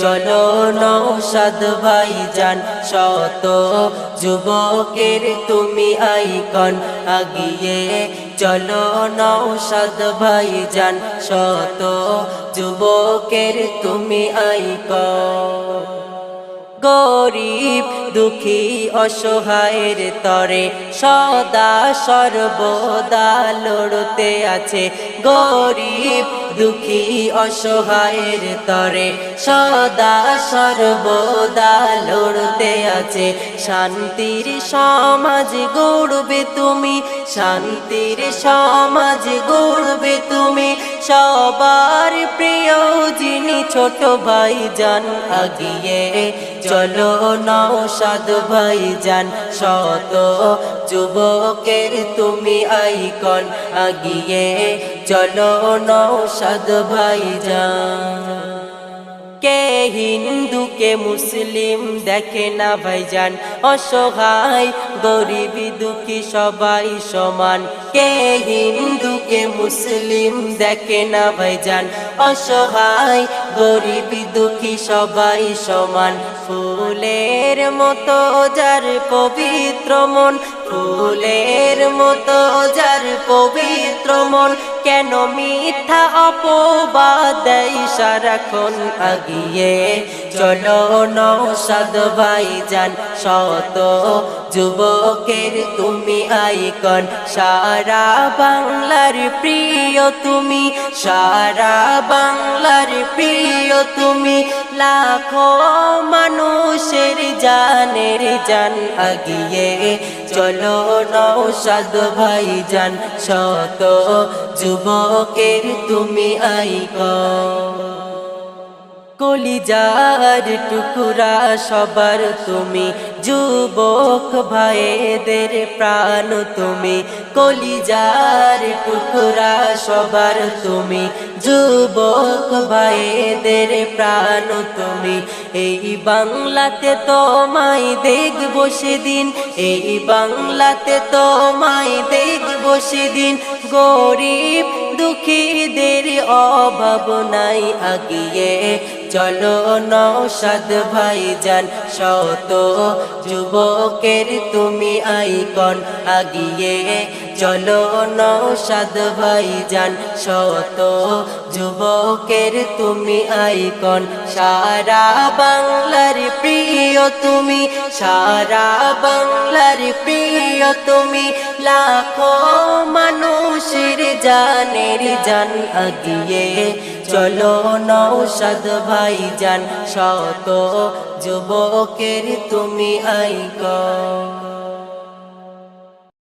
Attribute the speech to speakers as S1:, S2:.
S1: চলো নৌসাদ ভাই যান শত যুবকের তুমি আইকন। আগিয়ে চলো নৌসাদ ভাই যান শত যুবকের তুমি আইকন। গরিব, দুঃখী, অসহায়ের তরে সদা সর্বদা লড়তে আছে। গরিব, দুঃখী, অসহায়ের তরে সদা সর্বদা লড়তে আছে। শান্তির সমাজ গড়বে তুমি, শান্তির সমাজ গড়বে তুমি সবার প্রিয় যিনি ছোট ভাই যান আগিয়ে চলো নৌসাদ ভাই যান শত যুবকের তুমি আইকন, আগিয়ে চলো নৌসাদ ভাই যান কে হিন্দু, কে মুসলিম, দেখে না ভাইজান, অসহায় গরিব দুঃখী সবাই সমান। কে হিন্দু কে মুসলিম দেখে না ভাইজান? অসহায় গরিব দুঃখী সবাই সমান। ফুলের মতো যার পবিত্র মন ফুলের মতো যার পবিত্র মন, কেন মিথ্যা অপবাদ সারাক্ষণ আগিয়ে? চলো নৌসাদ ভাই যান শত যুবকের তুমি আইকন। সারা বাংলার প্রিয় তুমি, সারা বাংলার প্রিয় তুমি। লাখো মানুষের জানের জান আগিয়ে চলো নৌসাদ ভাই যান শত যুবকের তুমি আইকন। কলিজার টুকুরা সবার তুমি, যুবক ভাইদের প্রাণ তুমি, কলিজার টুকুরা সবার তুমি, যুবক ভাইদের প্রাণ তুমি। এই বাংলাতে তোমায় দেখব সেদিন, এই বাংলাতে তোমায় দেখব সেদিন, গরিব দুঃখীদের অভাব নাই আগিয়ে। চলো নৌসাদ ভাই যান শত যুবকের তুমি আইকন আগিয়ে। চলো নৌসাদ ভাই যান শত যুবকের তুমি আইকন। সারা বাংলার প্রিয় তুমি, সারা বাংলার প্রিয় তুমি, লাখো মানুষের জানের জান আগিয়ে। চলো নৌসাদ ভাই যান শত যুবকের তুমি আইকন